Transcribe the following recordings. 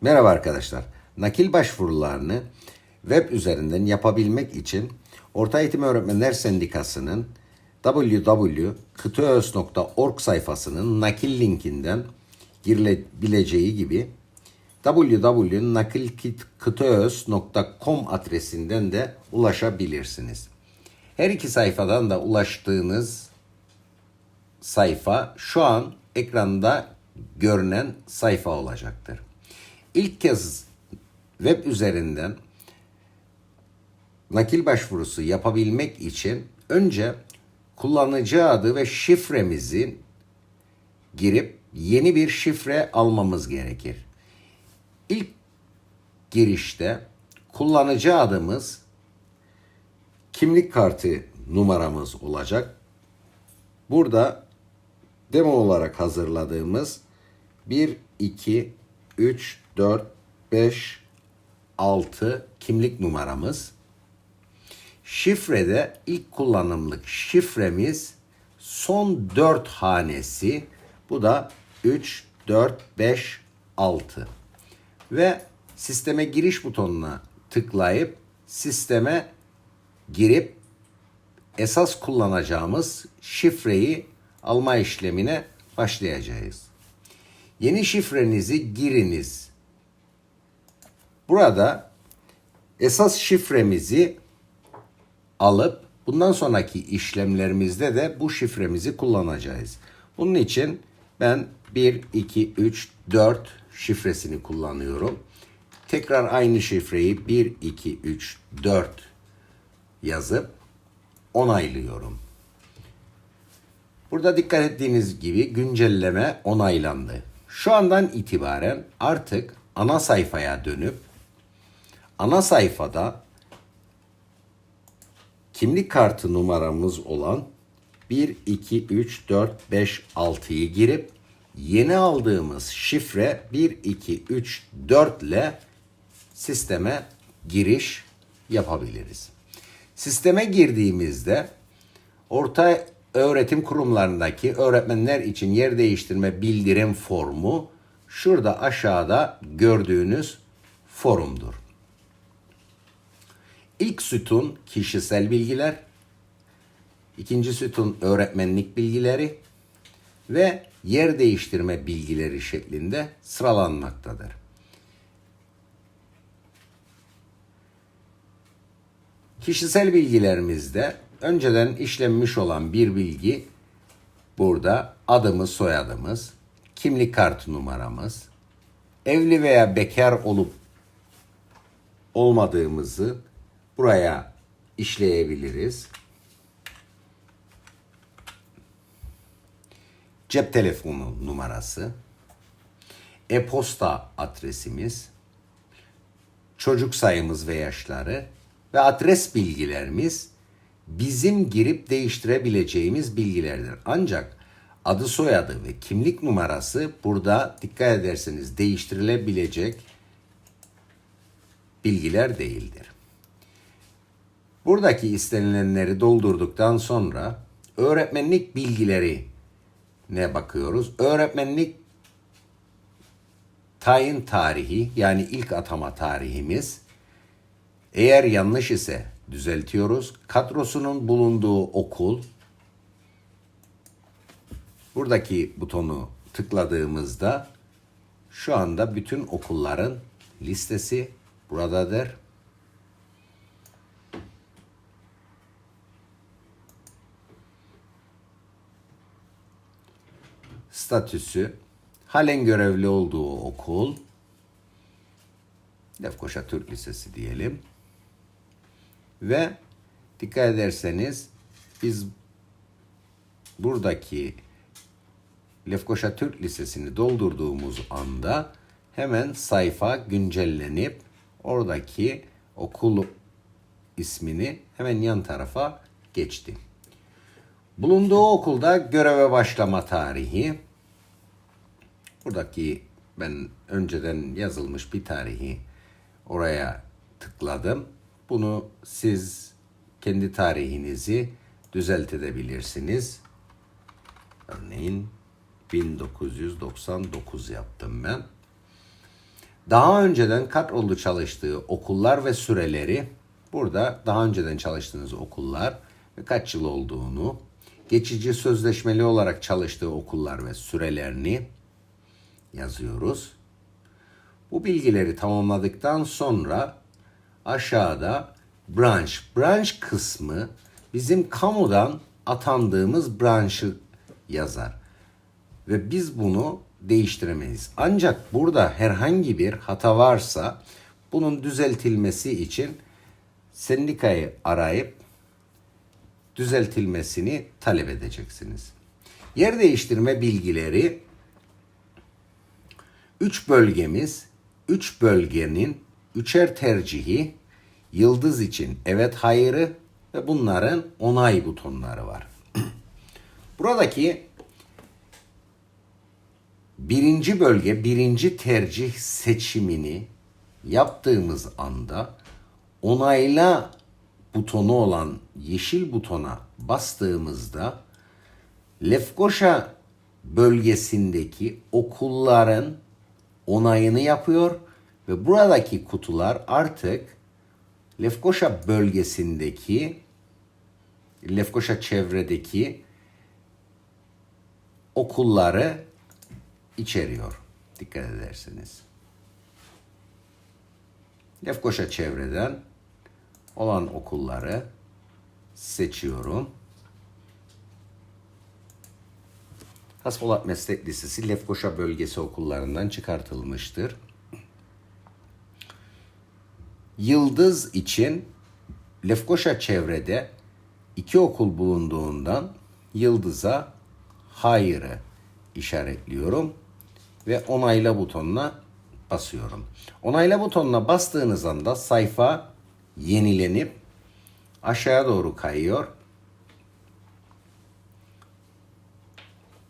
Merhaba arkadaşlar. Nakil başvurularını web üzerinden yapabilmek için Orta Eğitim Öğretmenler Sendikası'nın www.kıtaöz.org sayfasının nakil linkinden girilebileceği gibi www.nakilkıtaöz.com adresinden de ulaşabilirsiniz. Her iki sayfadan da ulaştığınız sayfa şu an ekranda görünen sayfa olacaktır. İlk kez web üzerinden nakil başvurusu yapabilmek için önce kullanıcı adı ve şifremizi girip yeni bir şifre almamız gerekir. İlk girişte kullanıcı adımız kimlik kartı numaramız olacak. Burada demo olarak hazırladığımız 1, 2, 3, 4, 5, 6 kimlik numaramız. Şifrede ilk kullanımlık şifremiz son 4 hanesi. Bu da 3, 4, 5, 6. Ve sisteme giriş butonuna tıklayıp sisteme girip esas kullanacağımız şifreyi alma işlemine başlayacağız. Yeni şifrenizi giriniz. Burada esas şifremizi alıp bundan sonraki işlemlerimizde de bu şifremizi kullanacağız. Bunun için ben 1, 2, 3, 4 şifresini kullanıyorum. Tekrar aynı şifreyi 1, 2, 3, 4 yazıp onaylıyorum. Burada dikkat ettiğiniz gibi güncelleme onaylandı. Şu andan itibaren artık ana sayfaya dönüp ana sayfada kimlik kartı numaramız olan 1, 2, 3, 4, 5, 6'yı girip yeni aldığımız şifre 1, 2, 3, 4 ile sisteme giriş yapabiliriz. Sisteme girdiğimizde orta öğretim kurumlarındaki öğretmenler için yer değiştirme bildirim formu şurada aşağıda gördüğünüz forumdur. İlk sütun kişisel bilgiler, ikinci sütun öğretmenlik bilgileri ve yer değiştirme bilgileri şeklinde sıralanmaktadır. Kişisel bilgilerimizde önceden işlenmiş olan bir bilgi burada adımız, soyadımız, kimlik kartı numaramız, evli veya bekar olup olmadığımızı buraya işleyebiliriz. Cep telefonu numarası, e-posta adresimiz, çocuk sayımız ve yaşları ve adres bilgilerimiz bizim girip değiştirebileceğimiz bilgilerdir. Ancak adı soyadı ve kimlik numarası burada dikkat ederseniz değiştirilebilecek bilgiler değildir. Buradaki istenilenleri doldurduktan sonra öğretmenlik bilgileri ne bakıyoruz? Öğretmenlik tayin tarihi yani ilk atama tarihimiz eğer yanlış ise düzeltiyoruz. Kadrosunun bulunduğu okul buradaki butonu tıkladığımızda şu anda bütün okulların listesi buradadır. Statüsü halen görevli olduğu okul Lefkoşa Türk Lisesi diyelim. Ve dikkat ederseniz biz buradaki Lefkoşa Türk Lisesi'ni doldurduğumuz anda hemen sayfa güncellenip oradaki okul ismini hemen yan tarafa geçti. Bulunduğu okulda göreve başlama tarihi. Buradaki ben önceden yazılmış bir tarihi oraya tıkladım. Bunu siz kendi tarihinizi düzeltebilirsiniz. Örneğin 1999 yaptım ben. daha önceden kadrolu çalıştığı okullar ve süreleri burada daha önceden çalıştığınız okullar ve kaç yıl olduğunu, geçici sözleşmeli olarak çalıştığı okullar ve sürelerini yazıyoruz. Bu bilgileri tamamladıktan sonra aşağıda branch, branch kısmı bizim kamudan atandığımız branşı yazar. Ve biz bunu değiştiremeyiz. Ancak burada herhangi bir hata varsa bunun düzeltilmesi için sendikayı arayıp düzeltilmesini talep edeceksiniz. Yer değiştirme bilgileri 3 bölgemiz, 3 bölgenin üçer tercihi, yıldız için evet hayırı ve bunların onay butonları var. Buradaki birinci bölge, birinci tercih seçimini yaptığımız anda onayla butonu olan yeşil butona bastığımızda Lefkoşa bölgesindeki okulların onayını yapıyor ve buradaki kutular artık Lefkoşa bölgesindeki Lefkoşa çevredeki okulları içeriyor. Dikkat ederseniz. Lefkoşa çevreden olan okulları seçiyorum. Haspolat Meslek Lisesi Lefkoşa bölgesi okullarından çıkartılmıştır. Yıldız için Lefkoşa çevrede iki okul bulunduğundan Yıldız'a hayırı işaretliyorum ve onayla butonuna basıyorum. Onayla butonuna bastığınız anda sayfa yenilenip aşağıya doğru kayıyor.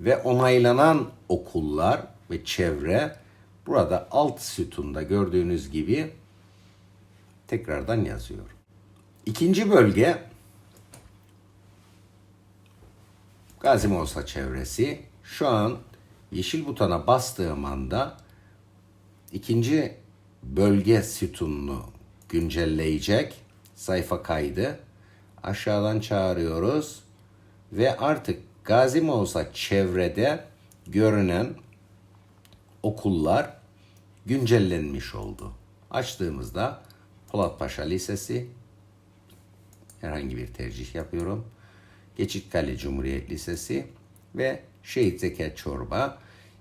Ve onaylanan okullar ve çevre burada alt sütunda gördüğünüz gibi tekrardan yazıyor. İkinci bölge Gazi çevresi. Şu an yeşil butona bastığım anda ikinci bölge sütununu güncelleyecek sayfa kaydı. Aşağıdan çağırıyoruz ve artık Gazi Mosa çevrede görünen okullar güncellenmiş oldu. Açtığımızda Polatpaşa Lisesi herhangi bir tercih yapıyorum. Geçitkale Cumhuriyet Lisesi ve Şehit Zekat Çorba.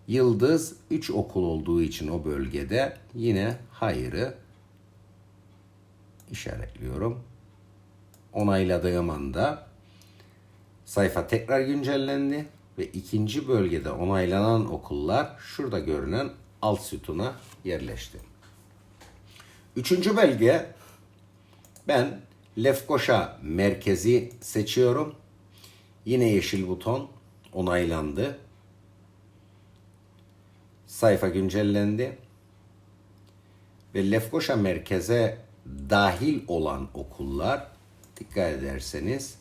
Yıldız 3 okul olduğu için o bölgede yine hayırı işaretliyorum. Onayladığım anda sayfa tekrar güncellendi ve ikinci bölgede onaylanan okullar şurada görünen alt sütuna yerleşti. Üçüncü bölge ben Lefkoşa merkezi seçiyorum. Yine yeşil buton onaylandı. Sayfa güncellendi. Ve Lefkoşa merkeze dahil olan okullar dikkat ederseniz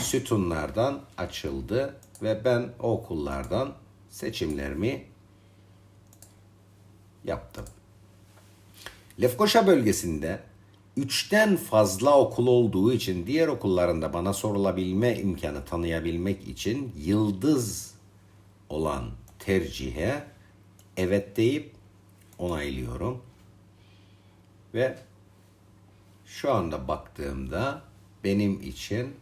sütunlardan açıldı ve ben o okullardan seçimlerimi yaptım. Lefkoşa bölgesinde üçten fazla okul olduğu için diğer okullarında bana sorulabilme imkanı tanıyabilmek için yıldız olan tercihe evet deyip onaylıyorum. Ve şu anda baktığımda benim için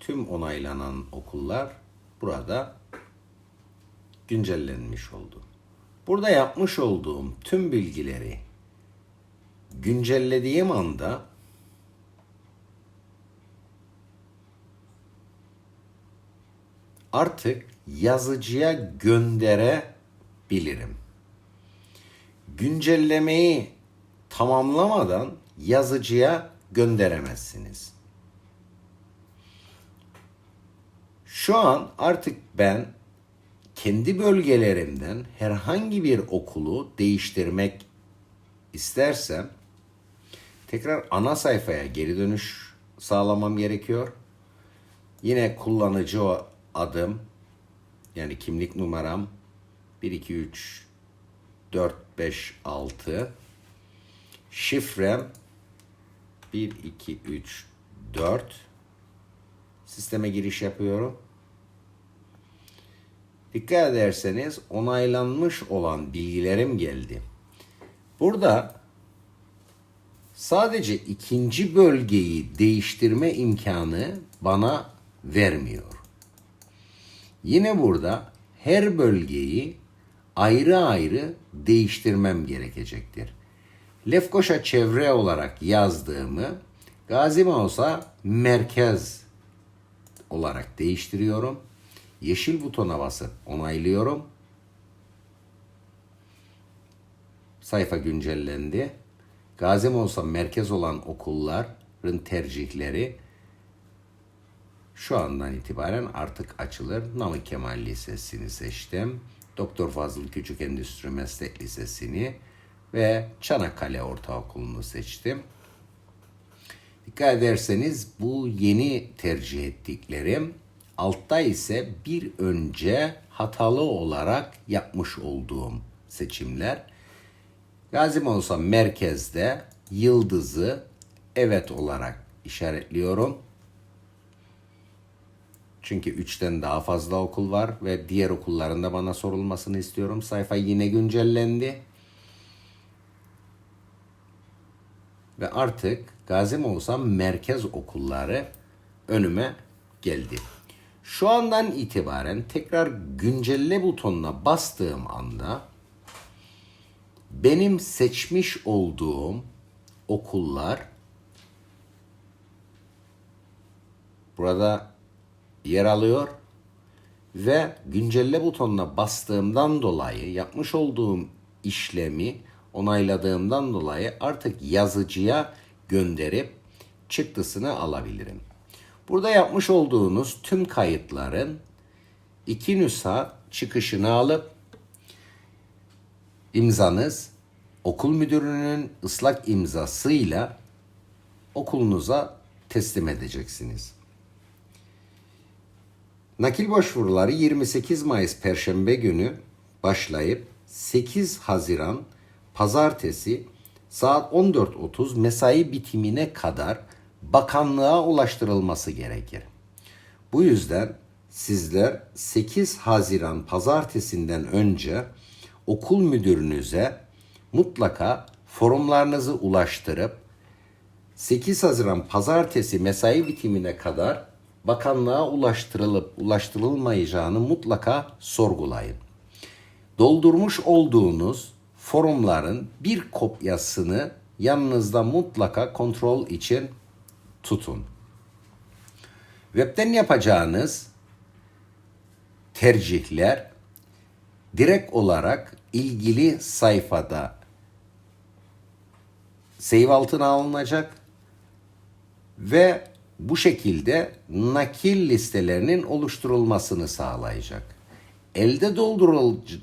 tüm onaylanan okullar burada güncellenmiş oldu. Burada yapmış olduğum tüm bilgileri güncellediğim anda artık yazıcıya gönderebilirim. Güncellemeyi tamamlamadan yazıcıya gönderemezsiniz. Şu an artık ben kendi bölgelerimden herhangi bir okulu değiştirmek istersem tekrar ana sayfaya geri dönüş sağlamam gerekiyor. Yine kullanıcı adım yani kimlik numaram 1 2 3 4, 5, 6. Şifrem 1, 2, 3, 4. Sisteme giriş yapıyorum. Dikkat ederseniz onaylanmış olan bilgilerim geldi. Burada sadece ikinci bölgeyi değiştirme imkanı bana vermiyor. Yine burada her bölgeyi ayrı ayrı değiştirmem gerekecektir. Lefkoşa çevre olarak yazdığımı Gazi Mausa merkez olarak değiştiriyorum. Yeşil butona basıp onaylıyorum. Sayfa güncellendi. Gazi Mausa merkez olan okulların tercihleri şu andan itibaren artık açılır. Namık Kemal Lisesi'ni seçtim. Doktor Fazıl Küçük Endüstri Meslek Lisesi'ni ve Çanakkale Ortaokulu'nu seçtim. Dikkat ederseniz bu yeni tercih ettiklerim altta ise bir önce hatalı olarak yapmış olduğum seçimler. Gazi olsa merkezde yıldızı evet olarak işaretliyorum. Çünkü 3'ten daha fazla okul var ve diğer okullarında bana sorulmasını istiyorum. Sayfa yine güncellendi. Ve artık Gazi Moğuzhan merkez okulları önüme geldi. Şu andan itibaren tekrar güncelle butonuna bastığım anda benim seçmiş olduğum okullar burada yer alıyor ve güncelle butonuna bastığımdan dolayı yapmış olduğum işlemi onayladığımdan dolayı artık yazıcıya gönderip çıktısını alabilirim. Burada yapmış olduğunuz tüm kayıtların iki nüsha çıkışını alıp imzanız okul müdürünün ıslak imzasıyla okulunuza teslim edeceksiniz. Nakil başvuruları 28 Mayıs Perşembe günü başlayıp 8 Haziran Pazartesi saat 14.30 mesai bitimine kadar bakanlığa ulaştırılması gerekir. Bu yüzden sizler 8 Haziran Pazartesinden önce okul müdürünüze mutlaka forumlarınızı ulaştırıp 8 Haziran Pazartesi mesai bitimine kadar bakanlığa ulaştırılıp ulaştırılmayacağını mutlaka sorgulayın. Doldurmuş olduğunuz forumların bir kopyasını yanınızda mutlaka kontrol için tutun. Web'ten yapacağınız tercihler direkt olarak ilgili sayfada save altına alınacak ve bu şekilde nakil listelerinin oluşturulmasını sağlayacak. Elde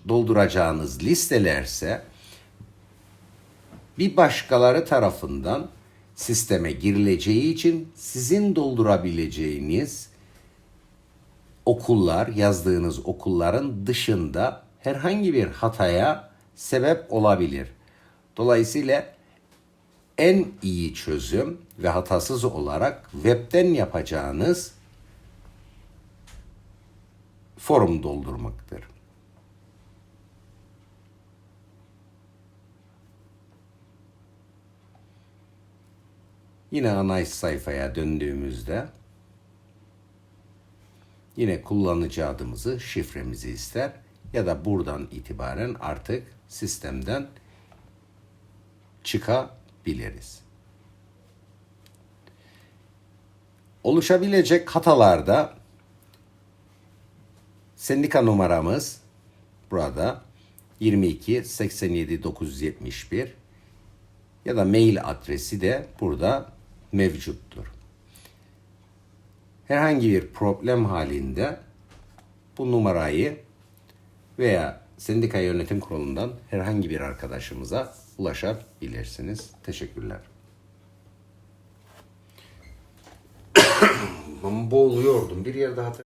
dolduracağınız listelerse bir başkaları tarafından sisteme girileceği için sizin doldurabileceğiniz okullar, yazdığınız okulların dışında herhangi bir hataya sebep olabilir. Dolayısıyla en iyi çözüm ve hatasız olarak webten yapacağınız forum doldurmaktır. Yine ana sayfaya döndüğümüzde yine kullanıcı adımızı, şifremizi ister ya da buradan itibaren artık sistemden çıkabiliriz. Oluşabilecek hatalarda sendika numaramız burada 22 87 971 ya da mail adresi de burada mevcuttur. Herhangi bir problem halinde bu numarayı veya sendika yönetim kurulundan herhangi bir arkadaşımıza ulaşabilirsiniz. Teşekkürler. Boğuluyordum. Bir yerde hata